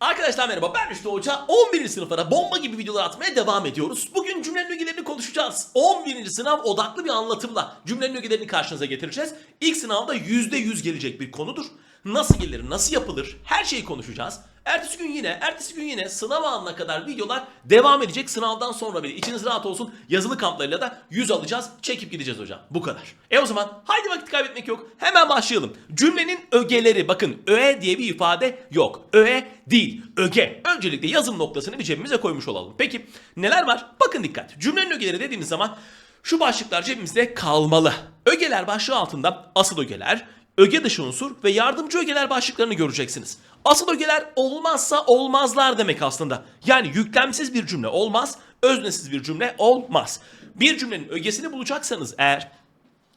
Arkadaşlar merhaba ben Rüştü Hoca. 11. sınıflara bomba gibi videolar atmaya devam ediyoruz. Bugün cümlenin ögelerini konuşacağız. 11. sınav odaklı bir anlatımla cümlenin ögelerini karşınıza getireceğiz. İlk sınavda %100 gelecek bir konudur. Nasıl gelir, nasıl yapılır her şeyi konuşacağız. Ertesi gün yine, ertesi gün yine sınav anına kadar videolar devam edecek. Sınavdan sonra bile içiniz rahat olsun. Yazılı kamplarıyla da 100 alacağız. Çekip gideceğiz hocam. Bu kadar. E o zaman haydi vakit kaybetmek yok. Hemen başlayalım. Cümlenin ögeleri bakın öğe diye bir ifade yok. Öğe değil. Öge. Öncelikle yazım noktasını bir cebimize koymuş olalım. Peki neler var? Bakın dikkat. Cümlenin ögeleri dediğimiz zaman şu başlıklar cebimizde kalmalı. Ögeler başlığı altında asıl ögeler, öge dışı unsur ve yardımcı ögeler başlıklarını göreceksiniz. Asıl ögeler olmazsa olmazlar demek aslında. Yani yüklemsiz bir cümle olmaz, öznesiz bir cümle olmaz. Bir cümlenin ögesini bulacaksanız eğer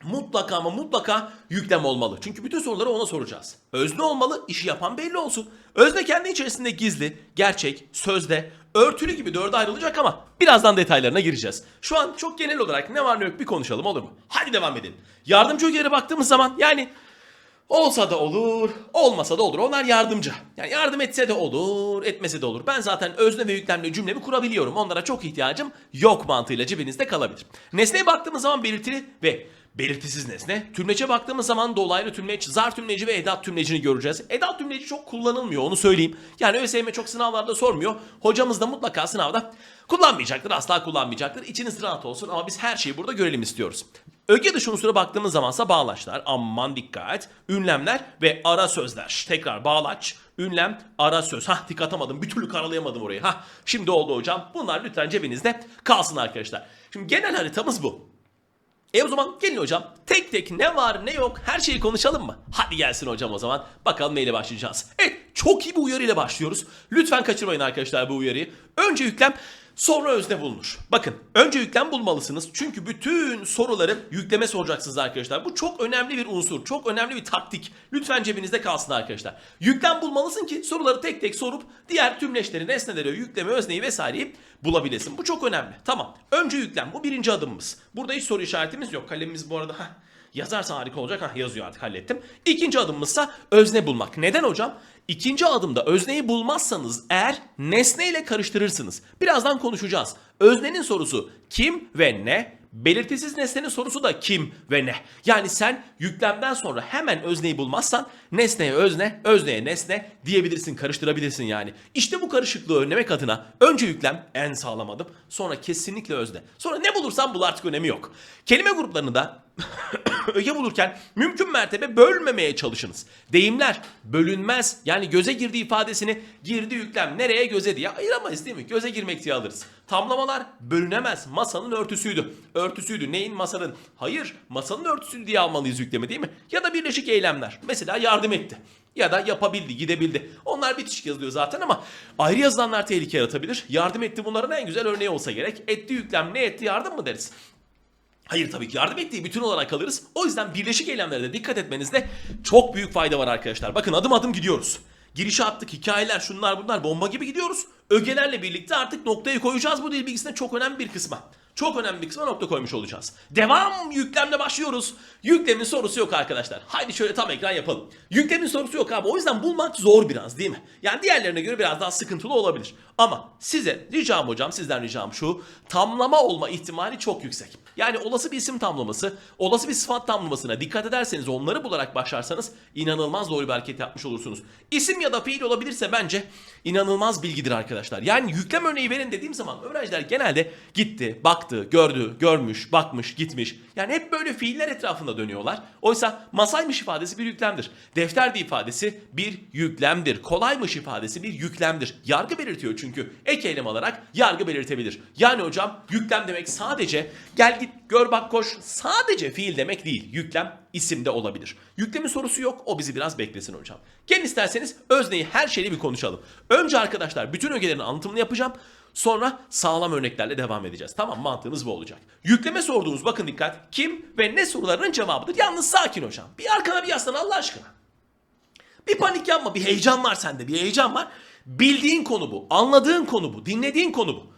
mutlaka ama mutlaka yüklem olmalı. Çünkü bütün soruları ona soracağız. Özne olmalı, işi yapan belli olsun. Özne kendi içerisinde gizli, gerçek, sözde, örtülü gibi dörde ayrılacak ama birazdan detaylarına gireceğiz. Şu an çok genel olarak ne var ne yok bir konuşalım olur mu? Hadi devam edelim. Yardımcı ögelere baktığımız zaman yani Olsa da olur, olmasa da olur. Onlar yardımcı. Yani yardım etse de olur, etmese de olur. Ben zaten özne ve yüklemli cümlemi kurabiliyorum. Onlara çok ihtiyacım yok mantığıyla cebinizde kalabilir. Nesneye baktığımız zaman belirtili ve belirtisiz nesne. Tümlece baktığımız zaman dolaylı tümleç, zar tümleci ve edat tümlecini göreceğiz. Edat tümleci çok kullanılmıyor onu söyleyeyim. Yani ÖSYM çok sınavlarda sormuyor. Hocamız da mutlaka sınavda kullanmayacaktır, asla kullanmayacaktır. İçiniz rahat olsun ama biz her şeyi burada görelim istiyoruz. Öge dışı unsura baktığımız zamansa bağlaçlar, aman dikkat, ünlemler ve ara sözler. Tekrar bağlaç, ünlem, ara söz. Hah dik atamadım, bir türlü karalayamadım orayı. Hah şimdi oldu hocam. Bunlar lütfen cebinizde kalsın arkadaşlar. Şimdi genel haritamız bu. E o zaman gelin hocam tek tek ne var ne yok her şeyi konuşalım mı? Hadi gelsin hocam o zaman. Bakalım neyle başlayacağız. Evet çok iyi bir uyarıyla başlıyoruz. Lütfen kaçırmayın arkadaşlar bu uyarıyı. Önce yüklem sonra özne bulunur. Bakın önce yüklem bulmalısınız. Çünkü bütün soruları yükleme soracaksınız arkadaşlar. Bu çok önemli bir unsur. Çok önemli bir taktik. Lütfen cebinizde kalsın arkadaşlar. Yüklem bulmalısın ki soruları tek tek sorup diğer tümleşleri, nesneleri, yükleme, özneyi vesaireyi bulabilesin. Bu çok önemli. Tamam. Önce yüklem. Bu birinci adımımız. Burada hiç soru işaretimiz yok. Kalemimiz bu arada... Heh, Yazarsan harika olacak. Hah yazıyor artık hallettim. İkinci adımımızsa özne bulmak. Neden hocam? İkinci adımda özneyi bulmazsanız eğer nesneyle karıştırırsınız. Birazdan konuşacağız. Öznenin sorusu kim ve ne? Belirtisiz nesnenin sorusu da kim ve ne? Yani sen yüklemden sonra hemen özneyi bulmazsan nesneye özne, özneye nesne diyebilirsin, karıştırabilirsin yani. İşte bu karışıklığı önlemek adına önce yüklem en sağlam adım, sonra kesinlikle özne. Sonra ne bulursan bul artık önemi yok. Kelime gruplarını da öge bulurken mümkün mertebe bölmemeye çalışınız. Deyimler bölünmez yani göze girdi ifadesini girdi yüklem nereye göze diye ayıramayız değil mi? Göze girmek diye alırız. Tamlamalar bölünemez. Masanın örtüsüydü. Örtüsüydü. Neyin masanın? Hayır masanın örtüsüydü diye almalıyız yüklemi değil mi? Ya da birleşik eylemler. Mesela yardım etti. Ya da yapabildi, gidebildi. Onlar bitişik yazılıyor zaten ama ayrı yazılanlar tehlike yaratabilir. Yardım etti bunların en güzel örneği olsa gerek. Etti yüklem ne etti yardım mı deriz? Hayır tabii ki yardım ettiği bütün olarak alırız. O yüzden birleşik eylemlere dikkat etmenizde çok büyük fayda var arkadaşlar. Bakın adım adım gidiyoruz. Girişe attık, hikayeler, şunlar bunlar bomba gibi gidiyoruz. Ögelerle birlikte artık noktayı koyacağız bu dil bilgisinde çok önemli bir kısma. Çok önemli bir kısma nokta koymuş olacağız. Devam yüklemle başlıyoruz. Yüklemin sorusu yok arkadaşlar. Haydi şöyle tam ekran yapalım. Yüklemin sorusu yok abi. O yüzden bulmak zor biraz değil mi? Yani diğerlerine göre biraz daha sıkıntılı olabilir. Ama size ricam hocam sizden ricam şu. Tamlama olma ihtimali çok yüksek. Yani olası bir isim tamlaması, olası bir sıfat tamlamasına dikkat ederseniz onları bularak başlarsanız inanılmaz doğru bir hareket yapmış olursunuz. İsim ya da fiil olabilirse bence inanılmaz bilgidir arkadaşlar. Yani yüklem örneği verin dediğim zaman öğrenciler genelde gitti, baktı, gördü, görmüş, bakmış, gitmiş. Yani hep böyle fiiller etrafında dönüyorlar. Oysa masaymış ifadesi bir yüklemdir. Defterdi ifadesi bir yüklemdir. Kolaymış ifadesi bir yüklemdir. Yargı belirtiyor çünkü. Ek eylem alarak yargı belirtebilir. Yani hocam yüklem demek sadece gel git gör bak koş sadece fiil demek değil. Yüklem isimde olabilir. Yüklemin sorusu yok o bizi biraz beklesin hocam. Gelin isterseniz özneyi her şeyi bir konuşalım. Önce arkadaşlar bütün ögelerin anlatımını yapacağım. Sonra sağlam örneklerle devam edeceğiz. Tamam mantığımız bu olacak. Yükleme sorduğunuz bakın dikkat kim ve ne sorularının cevabıdır. Yalnız sakin hocam. Bir arkana bir yaslan Allah aşkına. Bir panik yapma, bir heyecan var sende, bir heyecan var. Bildiğin konu bu, anladığın konu bu, dinlediğin konu bu.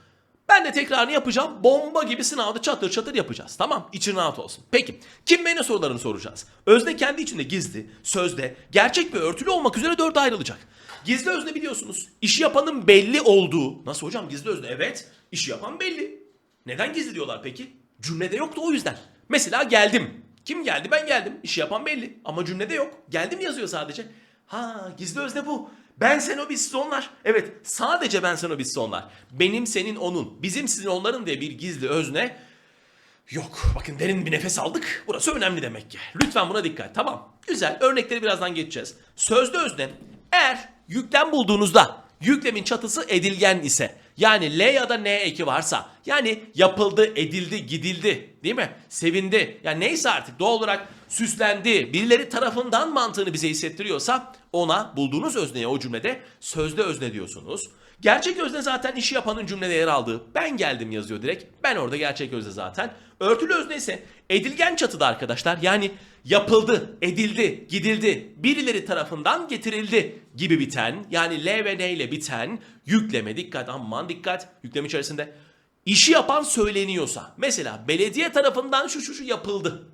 Ben de tekrarını yapacağım. Bomba gibi sınavda çatır çatır yapacağız. Tamam için rahat olsun. Peki kim ve ne sorularını soracağız? Özne kendi içinde gizli, sözde, gerçek ve örtülü olmak üzere dörde ayrılacak. Gizli özne biliyorsunuz. İşi yapanın belli olduğu. Nasıl hocam gizli özne? Evet. işi yapan belli. Neden gizli diyorlar peki? Cümlede yoktu o yüzden. Mesela geldim. Kim geldi? Ben geldim. İşi yapan belli. Ama cümlede yok. Geldim yazıyor sadece. Ha gizli özne bu. Ben sen o biz siz onlar. Evet sadece ben sen o biz siz onlar. Benim senin onun. Bizim sizin onların diye bir gizli özne Yok. Bakın derin bir nefes aldık. Burası önemli demek ki. Lütfen buna dikkat. Tamam. Güzel. Örnekleri birazdan geçeceğiz. Sözlü özne eğer yüklem bulduğunuzda yüklemin çatısı edilgen ise yani L ya da N eki varsa yani yapıldı, edildi, gidildi değil mi? Sevindi. Yani neyse artık doğal olarak süslendi. Birileri tarafından mantığını bize hissettiriyorsa ona bulduğunuz özneye o cümlede sözlü özne diyorsunuz. Gerçek özne zaten işi yapanın cümlede yer aldığı. Ben geldim yazıyor direkt. Ben orada gerçek özne zaten. Örtülü özne ise edilgen çatıda arkadaşlar. Yani yapıldı, edildi, gidildi, birileri tarafından getirildi gibi biten yani L ve N ile biten yükleme dikkat aman dikkat yüklem içerisinde işi yapan söyleniyorsa mesela belediye tarafından şu şu şu yapıldı.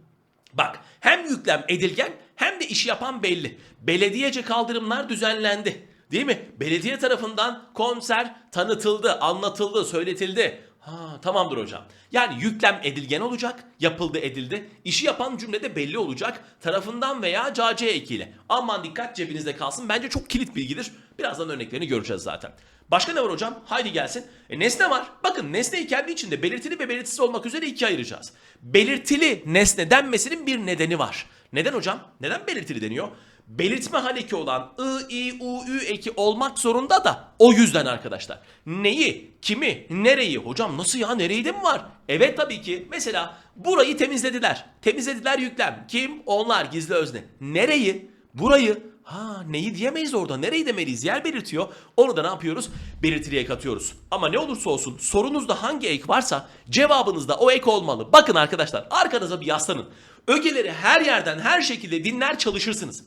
Bak hem yüklem edilgen hem de işi yapan belli. Belediyece kaldırımlar düzenlendi. Değil mi? Belediye tarafından konser tanıtıldı, anlatıldı, söyletildi. Ha tamamdır hocam. Yani yüklem edilgen olacak, yapıldı edildi. İşi yapan cümlede belli olacak. Tarafından veya cace ekiyle. Aman dikkat cebinizde kalsın. Bence çok kilit bilgidir. Birazdan örneklerini göreceğiz zaten. Başka ne var hocam? Haydi gelsin. E, nesne var. Bakın nesneyi kendi içinde belirtili ve belirtisiz olmak üzere ikiye ayıracağız. Belirtili nesne denmesinin bir nedeni var. Neden hocam? Neden belirtili deniyor? Belirtme haleki olan ı, i, u, ü eki olmak zorunda da o yüzden arkadaşlar. Neyi, kimi, nereyi? Hocam nasıl ya nereyi de mi var? Evet tabii ki. Mesela burayı temizlediler. Temizlediler yüklem. Kim? Onlar gizli özne. Nereyi? Burayı. Ha neyi diyemeyiz orada. Nereyi demeliyiz? Yer belirtiyor. Onu da ne yapıyoruz? Belirtiliye katıyoruz. Ama ne olursa olsun sorunuzda hangi ek varsa cevabınızda o ek olmalı. Bakın arkadaşlar arkanıza bir yaslanın. Ögeleri her yerden her şekilde dinler çalışırsınız.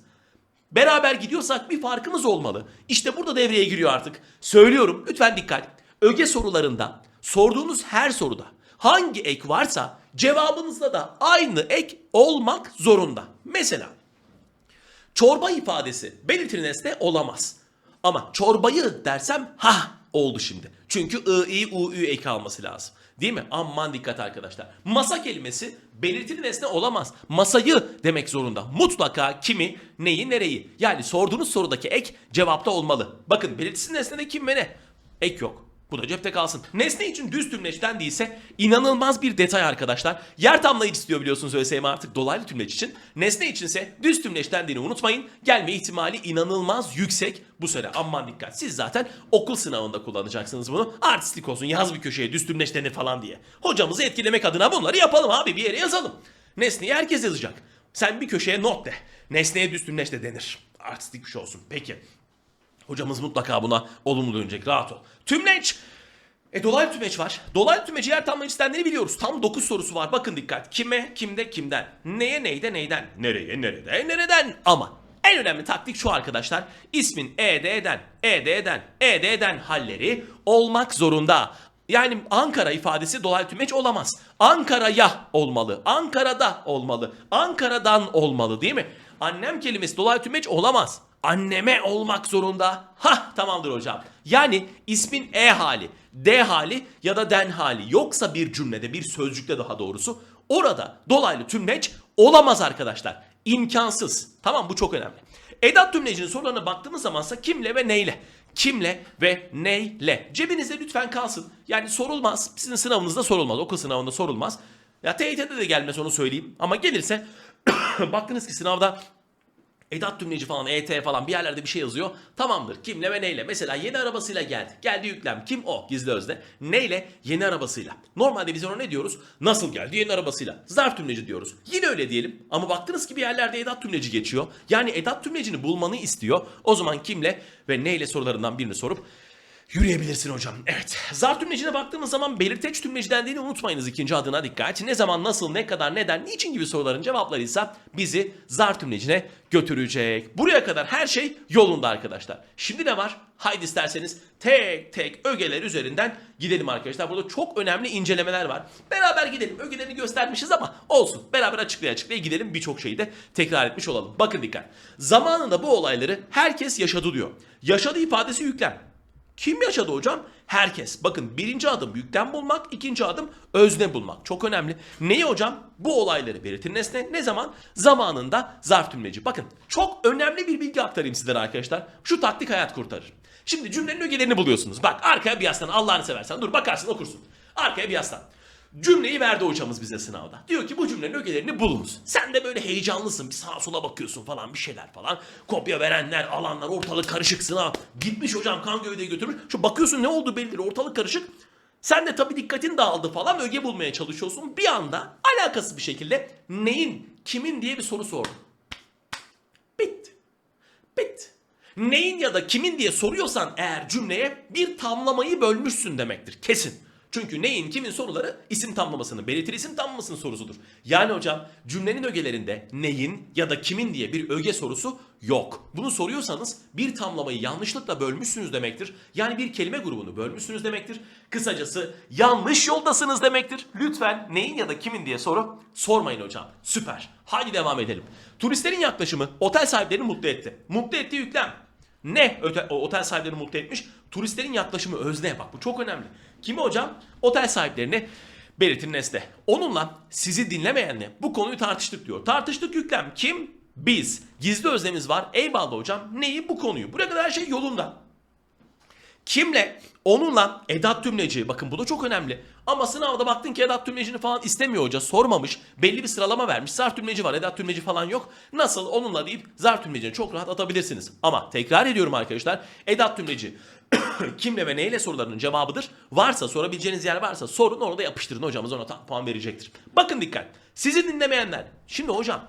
Beraber gidiyorsak bir farkımız olmalı. İşte burada devreye giriyor artık. Söylüyorum lütfen dikkat. Öge sorularında sorduğunuz her soruda hangi ek varsa cevabınızda da aynı ek olmak zorunda. Mesela çorba ifadesi belirtili nesne olamaz. Ama çorbayı dersem ha oldu şimdi. Çünkü ı, i, u, ü eki alması lazım. Değil mi? Aman dikkat arkadaşlar. Masa kelimesi belirtili nesne olamaz. Masayı demek zorunda. Mutlaka kimi, neyi, nereyi. Yani sorduğunuz sorudaki ek cevapta olmalı. Bakın belirtisiz nesnede kim ve ne? Ek yok. Bu da cepte kalsın. Nesne için düz tümleçten değilse inanılmaz bir detay arkadaşlar. Yer tamlayıcı istiyor biliyorsunuz ÖSYM artık dolaylı tümleç için. Nesne içinse düz tümleçten dediğini unutmayın. Gelme ihtimali inanılmaz yüksek bu sene. Aman dikkat. Siz zaten okul sınavında kullanacaksınız bunu. Artistlik olsun yaz bir köşeye düz tümleç denir falan diye. Hocamızı etkilemek adına bunları yapalım abi bir yere yazalım. Nesneyi herkes yazacak. Sen bir köşeye not de. Nesneye düz tümleç de denir. Artistik bir şey olsun. Peki. Hocamız mutlaka buna olumlu dönecek. Rahat ol. Tümleç. E dolaylı tümeç var. Dolaylı tümeci yer tamlayıcı sistemleri biliyoruz. Tam 9 sorusu var. Bakın dikkat. Kime, kimde, kimden. Neye, neyde, neyden. Nereye, nerede, nereden. Ama en önemli taktik şu arkadaşlar. İsmin ED'den, ED'den, ED'den halleri olmak zorunda. Yani Ankara ifadesi dolaylı tümeç olamaz. Ankara'ya olmalı. Ankara'da olmalı. Ankara'dan olmalı değil mi? Annem kelimesi dolaylı tümeç olamaz. Anneme olmak zorunda. Ha tamamdır hocam. Yani ismin E hali, D hali ya da den hali yoksa bir cümlede bir sözcükte daha doğrusu orada dolaylı tümleç olamaz arkadaşlar. İmkansız. Tamam bu çok önemli. Edat tümlecinin sorularına baktığımız zamansa kimle ve neyle? Kimle ve neyle? Cebinizde lütfen kalsın. Yani sorulmaz. Sizin sınavınızda sorulmaz. Okul sınavında sorulmaz. Ya TYT'de de gelmez onu söyleyeyim. Ama gelirse baktınız ki sınavda edat tümleci falan, ET falan bir yerlerde bir şey yazıyor. Tamamdır. Kimle ve neyle? Mesela yeni arabasıyla geldi. Geldi yüklem. Kim o? Gizli özde. Neyle? Yeni arabasıyla. Normalde biz ona ne diyoruz? Nasıl geldi? Yeni arabasıyla. Zarf tümleci diyoruz. Yine öyle diyelim. Ama baktınız ki bir yerlerde edat tümleci geçiyor. Yani edat tümlecini bulmanı istiyor. O zaman kimle ve neyle sorularından birini sorup Yürüyebilirsin hocam. Evet. Zar tümlecine baktığımız zaman belirteç tümleci dendiğini unutmayınız ikinci adına dikkat. Ne zaman, nasıl, ne kadar, neden, niçin gibi soruların cevapları ise bizi zar tümlecine götürecek. Buraya kadar her şey yolunda arkadaşlar. Şimdi ne var? Haydi isterseniz tek tek ögeler üzerinden gidelim arkadaşlar. Burada çok önemli incelemeler var. Beraber gidelim. Ögelerini göstermişiz ama olsun. Beraber açıklaya açıklaya gidelim. Birçok şeyi de tekrar etmiş olalım. Bakın dikkat. Zamanında bu olayları herkes yaşadı diyor. Yaşadı ifadesi yüklem. Kim yaşadı hocam? Herkes. Bakın birinci adım yükten bulmak, ikinci adım özne bulmak. Çok önemli. Neyi hocam? Bu olayları belirtir nesne. Ne zaman? Zamanında zarf tümleci. Bakın çok önemli bir bilgi aktarayım sizlere arkadaşlar. Şu taktik hayat kurtarır. Şimdi cümlenin ögelerini buluyorsunuz. Bak arkaya bir yaslan Allah'ını seversen. Dur bakarsın okursun. Arkaya bir yaslan. Cümleyi verdi hocamız bize sınavda. Diyor ki bu cümlenin ögelerini bulunuz. Sen de böyle heyecanlısın. Bir sağa sola bakıyorsun falan bir şeyler falan. Kopya verenler, alanlar, ortalık karışık sınav. Gitmiş hocam kan gövdeyi götürmüş. Şu bakıyorsun ne oldu belli ortalık karışık. Sen de tabii dikkatin dağıldı falan öge bulmaya çalışıyorsun. Bir anda alakasız bir şekilde neyin, kimin diye bir soru sordun. Bitti. Bitti. Neyin ya da kimin diye soruyorsan eğer cümleye bir tamlamayı bölmüşsün demektir. Kesin. Çünkü neyin kimin soruları isim tamlamasını, belirtili isim tamlamasının sorusudur. Yani hocam cümlenin ögelerinde neyin ya da kimin diye bir öge sorusu yok. Bunu soruyorsanız bir tamlamayı yanlışlıkla bölmüşsünüz demektir. Yani bir kelime grubunu bölmüşsünüz demektir. Kısacası yanlış yoldasınız demektir. Lütfen neyin ya da kimin diye soru sormayın hocam. Süper. Hadi devam edelim. Turistlerin yaklaşımı otel sahiplerini mutlu etti. Mutlu ettiği yüklem. Ne otel sahiplerini mutlu etmiş? Turistlerin yaklaşımı özneye bak bu çok önemli. Kimi hocam? Otel sahiplerini belirtin nesne. Onunla sizi dinlemeyenle bu konuyu tartıştık diyor. Tartıştık yüklem kim? Biz. Gizli özlemiz var. Eyvallah hocam. Neyi? Bu konuyu. Buraya kadar her şey yolunda. Kimle? Onunla edat tümleci. Bakın bu da çok önemli. Ama sınavda baktın ki edat tümlecini falan istemiyor hoca. Sormamış. Belli bir sıralama vermiş. Zar tümleci var. Edat tümleci falan yok. Nasıl? Onunla deyip zar tümlecini çok rahat atabilirsiniz. Ama tekrar ediyorum arkadaşlar. Edat tümleci kimle ve neyle sorularının cevabıdır. Varsa sorabileceğiniz yer varsa sorun orada yapıştırın hocamız ona tam puan verecektir. Bakın dikkat. Sizi dinlemeyenler. Şimdi hocam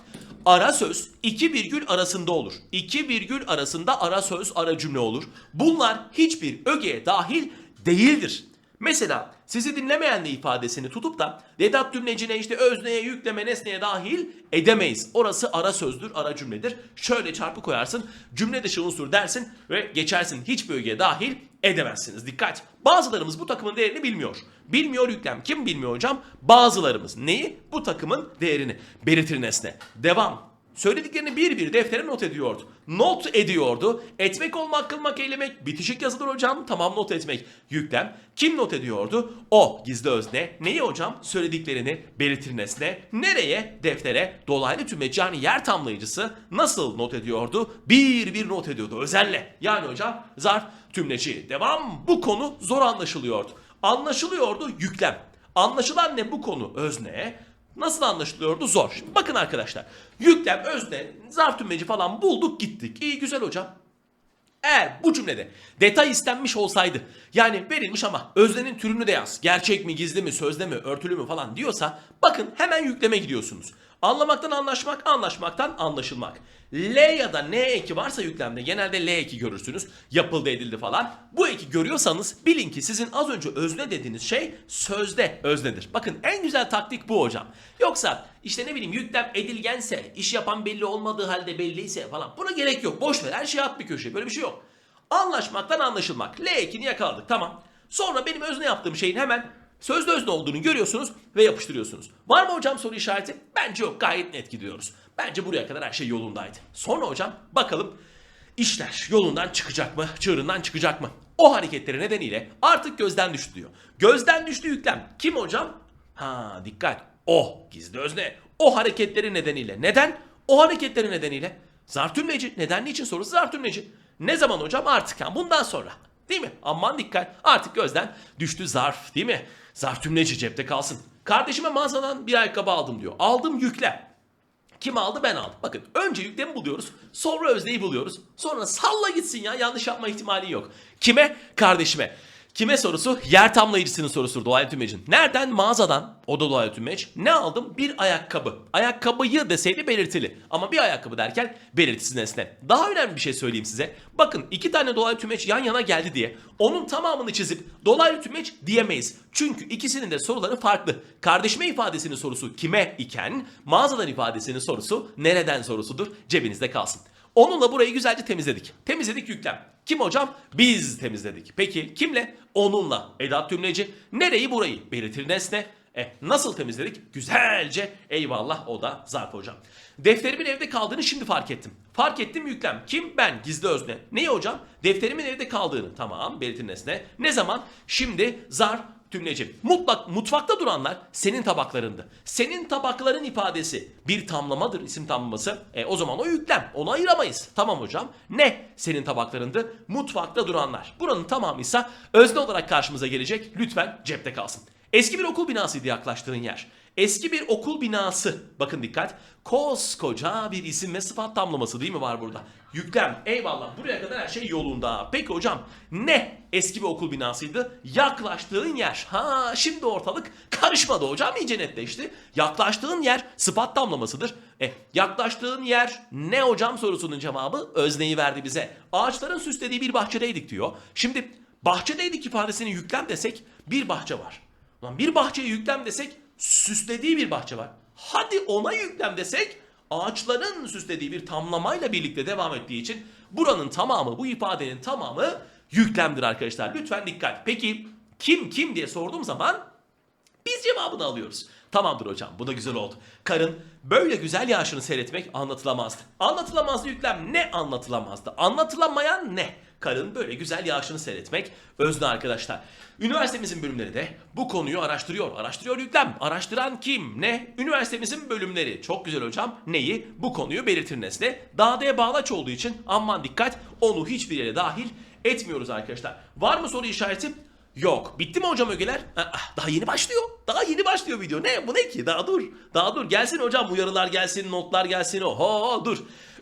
ara söz iki virgül arasında olur. İki virgül arasında ara söz ara cümle olur. Bunlar hiçbir ögeye dahil değildir. Mesela sizi dinlemeyenle ifadesini tutup da edat tümlecine işte özneye, yükleme, nesneye dahil edemeyiz. Orası ara sözdür, ara cümledir. Şöyle çarpı koyarsın, cümle dışı unsur dersin ve geçersin. Hiçbir ögeye dahil edemezsiniz. Dikkat! Bazılarımız bu takımın değerini bilmiyor. Bilmiyor yüklem. Kim bilmiyor hocam? Bazılarımız. Neyi? Bu takımın değerini. Belirtir nesne. Devam. Söylediklerini bir bir deftere not ediyordu. Not ediyordu. Etmek olmak, kılmak, eylemek. Bitişik yazılır hocam. Tamam not etmek. Yüklem. Kim not ediyordu? O gizli özne. Neyi hocam? Söylediklerini belirtir nesne. Nereye? Deftere. Dolaylı tümleci yani yer tamlayıcısı nasıl not ediyordu? Bir bir not ediyordu. Özelle. Yani hocam zarf tümleci. Devam. Bu konu zor anlaşılıyordu. Anlaşılıyordu yüklem. Anlaşılan ne bu konu? Özne. Nasıl anlaşılıyordu? Zor. Şimdi bakın arkadaşlar. Yüklem, özne, zarf tümleci falan bulduk gittik. İyi güzel hocam. Eğer bu cümlede detay istenmiş olsaydı yani verilmiş ama öznenin türünü de yaz. Gerçek mi, gizli mi, sözde mi, örtülü mü falan diyorsa bakın hemen yükleme gidiyorsunuz. Anlamaktan anlaşmak, anlaşmaktan anlaşılmak. L ya da N eki varsa yüklemde genelde L eki görürsünüz. Yapıldı edildi falan. Bu eki görüyorsanız bilin ki sizin az önce özne dediğiniz şey sözde öznedir. Bakın en güzel taktik bu hocam. Yoksa işte ne bileyim yüklem edilgense, iş yapan belli olmadığı halde belliyse falan buna gerek yok. Boş ver her şeyi at bir köşeye. Böyle bir şey yok. Anlaşmaktan anlaşılmak. L ekini yakaladık tamam. Sonra benim özne yaptığım şeyin hemen sözde özne olduğunu görüyorsunuz ve yapıştırıyorsunuz. Var mı hocam soru işareti? Bence yok gayet net gidiyoruz. Bence buraya kadar her şey yolundaydı. Sonra hocam bakalım işler yolundan çıkacak mı? Çığırından çıkacak mı? O hareketleri nedeniyle artık gözden düştü diyor. Gözden düştü yüklem. Kim hocam? Ha dikkat. O gizli özne. O hareketleri nedeniyle. Neden? O hareketleri nedeniyle. Zartülmeci. Neden niçin sorusu zartülmeci. Ne zaman hocam? Artık yani bundan sonra. Değil mi? Aman dikkat. Artık gözden düştü zarf değil mi? Zarf tümleci cepte kalsın. Kardeşime mağazadan bir ayakkabı aldım diyor. Aldım yükle. Kim aldı ben aldım. Bakın önce yüklemi buluyoruz. Sonra özneyi buluyoruz. Sonra salla gitsin ya yanlış yapma ihtimali yok. Kime? Kardeşime. Kime sorusu? Yer tamlayıcısının sorusudur Doğal Tümec'in. Nereden? Mağazadan. O da Doğal Tümeç. Ne aldım? Bir ayakkabı. Ayakkabıyı deseydi belirtili. Ama bir ayakkabı derken belirtisiz nesne. Daha önemli bir şey söyleyeyim size. Bakın iki tane dolaylı tümeç yan yana geldi diye onun tamamını çizip dolaylı tümeç diyemeyiz. Çünkü ikisinin de soruları farklı. Kardeşime ifadesinin sorusu kime iken mağazadan ifadesinin sorusu nereden sorusudur cebinizde kalsın. Onunla burayı güzelce temizledik. Temizledik yüklem. Kim hocam? Biz temizledik. Peki kimle? Onunla. Edat tümleci. Nereyi burayı? Belirtir nesne. E nasıl temizledik? Güzelce eyvallah o da zarf hocam. Defterimin evde kaldığını şimdi fark ettim. Fark ettim yüklem. Kim? Ben. Gizli özne. Neyi hocam? Defterimin evde kaldığını. Tamam belirtir nesne. Ne zaman? Şimdi zarf tümleci. Mutlak mutfakta duranlar senin tabaklarındı. Senin tabakların ifadesi bir tamlamadır isim tamlaması. E, o zaman o yüklem. Onu ayıramayız. Tamam hocam. Ne senin tabaklarındı? Mutfakta duranlar. Buranın tamamıysa özne olarak karşımıza gelecek. Lütfen cepte kalsın. Eski bir okul binasıydı yaklaştığın yer. Eski bir okul binası. Bakın dikkat. Koskoca bir isim ve sıfat tamlaması değil mi var burada? Yüklem. Eyvallah. Buraya kadar her şey yolunda. Peki hocam ne eski bir okul binasıydı? Yaklaştığın yer. Ha şimdi ortalık karışmadı hocam iyice netleşti. Yaklaştığın yer sıfat tamlamasıdır. E yaklaştığın yer ne hocam sorusunun cevabı özneyi verdi bize. Ağaçların süslediği bir bahçedeydik diyor. Şimdi bahçedeydik ifadesini yüklem desek bir bahçe var. Lan bir bahçeye yüklem desek süslediği bir bahçe var. Hadi ona yüklem desek ağaçların süslediği bir tamlamayla birlikte devam ettiği için buranın tamamı bu ifadenin tamamı yüklemdir arkadaşlar. Lütfen dikkat. Peki kim kim diye sorduğum zaman biz cevabını alıyoruz. Tamamdır hocam bu da güzel oldu. Karın böyle güzel yağışını seyretmek anlatılamazdı. Anlatılamazdı yüklem ne anlatılamazdı? Anlatılamayan ne? Karın böyle güzel yağışını seyretmek özne arkadaşlar. Üniversitemizin bölümleri de bu konuyu araştırıyor. Araştırıyor yüklem. Araştıran kim? Ne? Üniversitemizin bölümleri. Çok güzel hocam. Neyi? Bu konuyu belirtir nesne. Dağdaya bağlaç olduğu için aman dikkat onu hiçbir yere dahil etmiyoruz arkadaşlar. Var mı soru işareti? Yok. Bitti mi hocam ögeler? Daha yeni başlıyor. Daha yeni başlıyor video. Ne bu ne ki? Daha dur. Daha dur. Gelsin hocam uyarılar gelsin, notlar gelsin. Oho dur.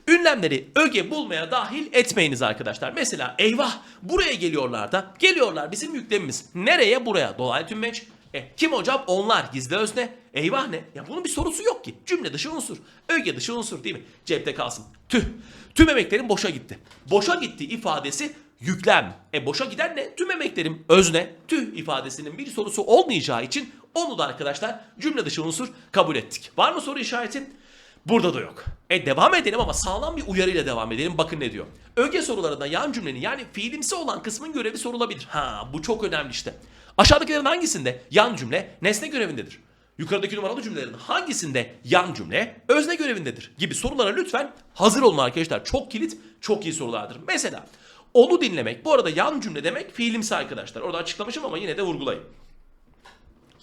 Ünlemleri öge bulmaya dahil etmeyiniz arkadaşlar. Mesela eyvah buraya geliyorlar da geliyorlar bizim yüklemimiz. Nereye? Buraya. Dolaylı tümleç. E, kim hocam? Onlar. Gizli özne. Eyvah ne? Ya bunun bir sorusu yok ki. Cümle dışı unsur. Öge dışı unsur değil mi? Cepte kalsın. Tüh. Tüm emeklerim boşa gitti. Boşa gitti ifadesi yüklem. E boşa giden ne? Tüm emeklerim özne. Tüh ifadesinin bir sorusu olmayacağı için onu da arkadaşlar cümle dışı unsur kabul ettik. Var mı soru işareti? Burada da yok. E devam edelim ama sağlam bir uyarıyla devam edelim. Bakın ne diyor. Öge sorularında yan cümlenin yani fiilimsi olan kısmın görevi sorulabilir. Ha bu çok önemli işte. Aşağıdakilerin hangisinde yan cümle nesne görevindedir? Yukarıdaki numaralı cümlelerin hangisinde yan cümle özne görevindedir? Gibi sorulara lütfen hazır olun arkadaşlar. Çok kilit, çok iyi sorulardır. Mesela onu dinlemek. Bu arada yan cümle demek fiilimsi arkadaşlar. Orada açıklamışım ama yine de vurgulayayım.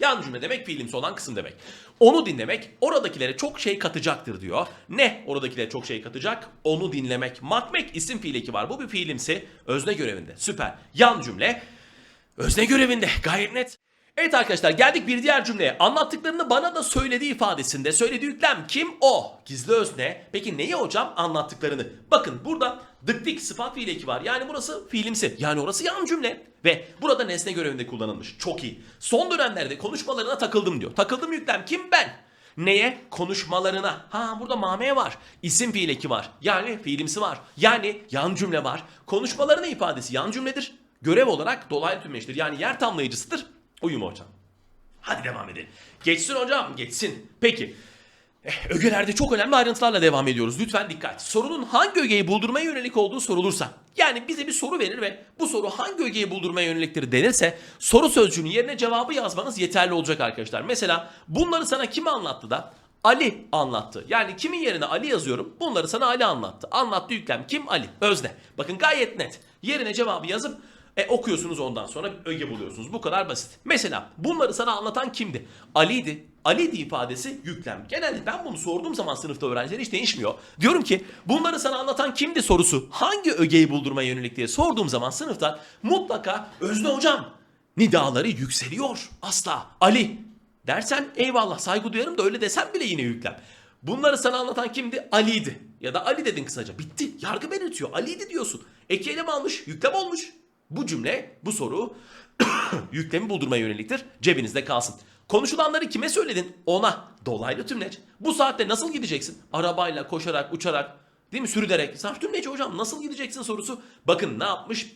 Yan cümle demek fiilimsi olan kısım demek. Onu dinlemek oradakilere çok şey katacaktır diyor. Ne oradakilere çok şey katacak? Onu dinlemek. Makmek isim fiil eki var. Bu bir fiilimsi özne görevinde. Süper. Yan cümle özne görevinde. Gayet net. Evet arkadaşlar geldik bir diğer cümleye. Anlattıklarını bana da söylediği ifadesinde. Söylediği yüklem kim? O. Gizli özne. Peki neyi hocam? Anlattıklarını. Bakın burada dık dik sıfat fiil eki var. Yani burası fiilimsi. Yani orası yan cümle. Ve burada nesne görevinde kullanılmış. Çok iyi. Son dönemlerde konuşmalarına takıldım diyor. Takıldım yüklem kim? Ben. Neye? Konuşmalarına. Ha burada mame var. İsim fiil eki var. Yani fiilimsi var. Yani yan cümle var. Konuşmalarına ifadesi yan cümledir. Görev olarak dolaylı tümleçtir. Yani yer tamlayıcısıdır. Uyum hocam. Hadi devam edelim. Geçsin hocam geçsin. Peki. Eh, ögelerde çok önemli ayrıntılarla devam ediyoruz. Lütfen dikkat. Sorunun hangi ögeyi buldurmaya yönelik olduğu sorulursa. Yani bize bir soru verir ve bu soru hangi ögeyi buldurmaya yöneliktir denirse soru sözcüğünün yerine cevabı yazmanız yeterli olacak arkadaşlar. Mesela bunları sana kim anlattı da? Ali anlattı. Yani kimin yerine Ali yazıyorum? Bunları sana Ali anlattı. Anlattı yüklem kim? Ali. Özne. Bakın gayet net. Yerine cevabı yazıp e, okuyorsunuz ondan sonra öge buluyorsunuz. Bu kadar basit. Mesela bunları sana anlatan kimdi? Ali'ydi. Ali'di ifadesi yüklem. Genelde ben bunu sorduğum zaman sınıfta öğrenciler hiç değişmiyor. Diyorum ki bunları sana anlatan kimdi sorusu hangi ögeyi buldurmaya yönelik diye sorduğum zaman sınıfta mutlaka Özne hocam nidaları yükseliyor asla. Ali dersen eyvallah saygı duyarım da öyle desem bile yine yüklem. Bunları sana anlatan kimdi? Ali'ydi. Ya da Ali dedin kısaca. Bitti. Yargı belirtiyor. Ali'ydi diyorsun. Eki elem almış. Yüklem olmuş. Bu cümle, bu soru yüklemi buldurmaya yöneliktir. Cebinizde kalsın. Konuşulanları kime söyledin? Ona. Dolaylı tümleç. Bu saatte nasıl gideceksin? Arabayla, koşarak, uçarak, değil mi? Sürünerek. Zarf tümleci hocam nasıl gideceksin sorusu. Bakın ne yapmış?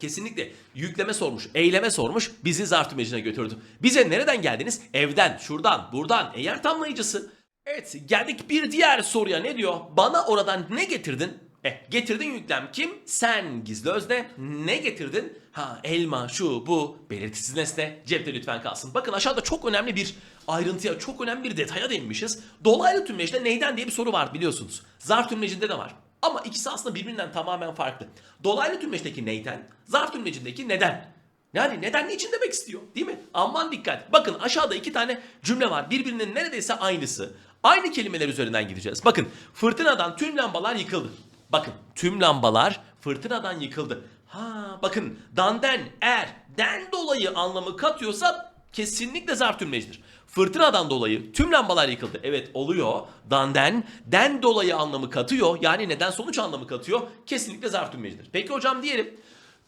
Kesinlikle yükleme sormuş, eyleme sormuş, bizi zarf götürdü. Bize nereden geldiniz? Evden, şuradan, buradan, eğer tamlayıcısı. Evet, geldik bir diğer soruya ne diyor? Bana oradan ne getirdin? Eh, getirdin yüklem kim? Sen gizli özne. Ne getirdin? Ha, elma, şu, bu, belirtisiz nesne. Cepte lütfen kalsın. Bakın aşağıda çok önemli bir ayrıntıya, çok önemli bir detaya değinmişiz. Dolaylı tümleçte neyden diye bir soru var biliyorsunuz. Zarf tümlecinde de var. Ama ikisi aslında birbirinden tamamen farklı. Dolaylı tümleçteki neyden, zarf tümlecindeki neden. Yani neden niçin demek istiyor değil mi? Aman dikkat. Bakın aşağıda iki tane cümle var. Birbirinin neredeyse aynısı. Aynı kelimeler üzerinden gideceğiz. Bakın fırtınadan tüm lambalar yıkıldı. Bakın tüm lambalar fırtınadan yıkıldı. Ha bakın danden er den dolayı anlamı katıyorsa kesinlikle zarf tümlecidir. Fırtınadan dolayı tüm lambalar yıkıldı. Evet oluyor. Danden, den dolayı anlamı katıyor. Yani neden sonuç anlamı katıyor. Kesinlikle zarf tümlecidir. Peki hocam diyelim.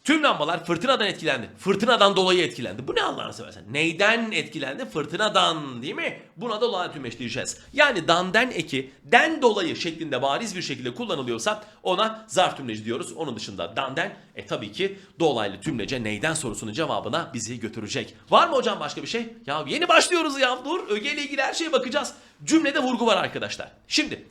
Tüm lambalar fırtınadan etkilendi. Fırtınadan dolayı etkilendi. Bu ne Allah'ını seversen? Neyden etkilendi? Fırtınadan değil mi? Buna da dolaylı tümleç diyeceğiz. Yani dandan eki den dolayı şeklinde bariz bir şekilde kullanılıyorsa ona zarf tümleci diyoruz. Onun dışında dandan e tabii ki dolaylı tümlece neyden sorusunun cevabına bizi götürecek. Var mı hocam başka bir şey? Ya yeni başlıyoruz ya dur. Öge ile ilgili her şeye bakacağız. Cümlede vurgu var arkadaşlar. Şimdi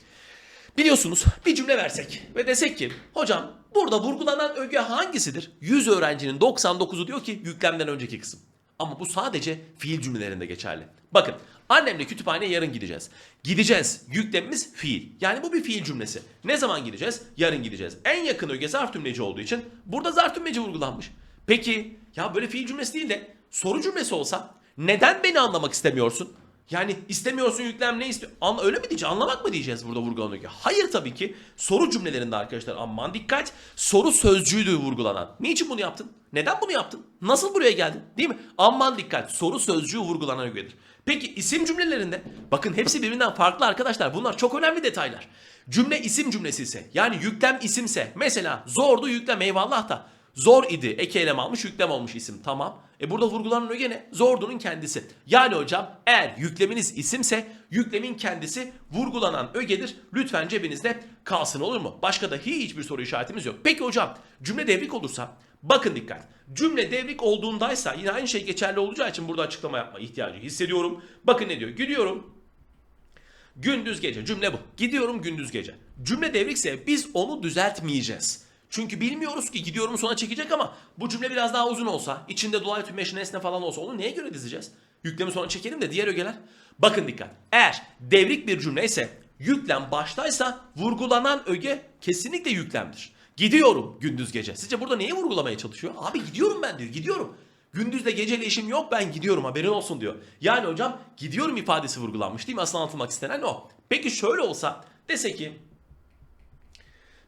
Biliyorsunuz bir cümle versek ve desek ki hocam burada vurgulanan öge hangisidir? 100 öğrencinin 99'u diyor ki yüklemden önceki kısım. Ama bu sadece fiil cümlelerinde geçerli. Bakın annemle kütüphaneye yarın gideceğiz. Gideceğiz. Yüklemimiz fiil. Yani bu bir fiil cümlesi. Ne zaman gideceğiz? Yarın gideceğiz. En yakın öge zarf tümleci olduğu için burada zarf tümleci vurgulanmış. Peki ya böyle fiil cümlesi değil de soru cümlesi olsa neden beni anlamak istemiyorsun? Yani istemiyorsun yüklem ne istiyor? An öyle mi diyeceğiz? Anlamak mı diyeceğiz burada vurgulanıyor ki? Hayır tabii ki. Soru cümlelerinde arkadaşlar aman dikkat. Soru sözcüğüydü vurgulanan. Niçin bunu yaptın? Neden bunu yaptın? Nasıl buraya geldin? Değil mi? Aman dikkat. Soru sözcüğü vurgulanan ögedir. Peki isim cümlelerinde bakın hepsi birbirinden farklı arkadaşlar. Bunlar çok önemli detaylar. Cümle isim cümlesi ise yani yüklem isimse mesela zordu yüklem eyvallah da Zor idi. Eki eylem almış yüklem olmuş isim. Tamam. E burada vurgulanan öge ne? Zordunun kendisi. Yani hocam eğer yükleminiz isimse yüklemin kendisi vurgulanan ögedir. Lütfen cebinizde kalsın olur mu? Başka da hiçbir soru işaretimiz yok. Peki hocam cümle devrik olursa bakın dikkat. Cümle devrik olduğundaysa yine aynı şey geçerli olacağı için burada açıklama yapma ihtiyacı hissediyorum. Bakın ne diyor? Gidiyorum. Gündüz gece cümle bu. Gidiyorum gündüz gece. Cümle devrikse biz onu düzeltmeyeceğiz. Çünkü bilmiyoruz ki gidiyorum sonra çekecek ama bu cümle biraz daha uzun olsa, içinde dolaylı tümleç nesne falan olsa onu neye göre dizeceğiz? Yüklemi sonra çekelim de diğer ögeler. Bakın dikkat. Eğer devrik bir cümle ise yüklem baştaysa vurgulanan öge kesinlikle yüklemdir. Gidiyorum gündüz gece. Sizce burada neyi vurgulamaya çalışıyor? Abi gidiyorum ben diyor. Gidiyorum. Gündüzle geceyle işim yok ben gidiyorum haberin olsun diyor. Yani hocam gidiyorum ifadesi vurgulanmış değil mi? Aslında anlatılmak istenen o. Peki şöyle olsa dese ki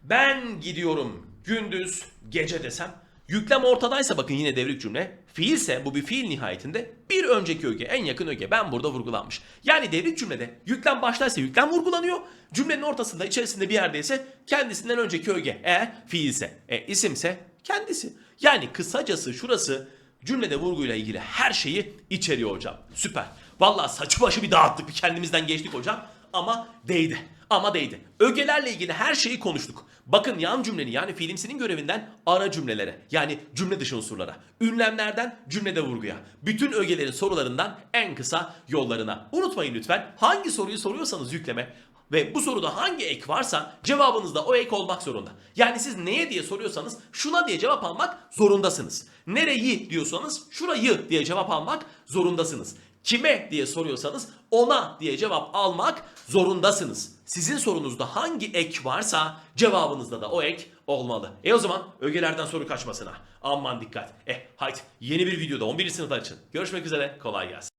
ben gidiyorum gündüz gece desem yüklem ortadaysa bakın yine devrik cümle fiilse bu bir fiil nihayetinde bir önceki öge en yakın öge ben burada vurgulanmış. Yani devrik cümlede yüklem baştaysa yüklem vurgulanıyor cümlenin ortasında içerisinde bir yerdeyse kendisinden önceki öge eğer fiilse e, isimse kendisi. Yani kısacası şurası cümlede vurguyla ilgili her şeyi içeriyor hocam. Süper. Vallahi saçı başı bir dağıttık bir kendimizden geçtik hocam ama değdi. Ama değdi. Ögelerle ilgili her şeyi konuştuk. Bakın yan cümleni yani fiilimsinin görevinden ara cümlelere yani cümle dışı unsurlara, ünlemlerden cümlede vurguya, bütün ögelerin sorularından en kısa yollarına. Unutmayın lütfen hangi soruyu soruyorsanız yükleme ve bu soruda hangi ek varsa cevabınız da o ek olmak zorunda. Yani siz neye diye soruyorsanız şuna diye cevap almak zorundasınız. Nereyi diyorsanız şurayı diye cevap almak zorundasınız. Kime diye soruyorsanız ona diye cevap almak zorundasınız. Sizin sorunuzda hangi ek varsa cevabınızda da o ek olmalı. E o zaman ögelerden soru kaçmasına. Aman dikkat. Eh haydi yeni bir videoda 11. sınıflar için. Görüşmek üzere kolay gelsin.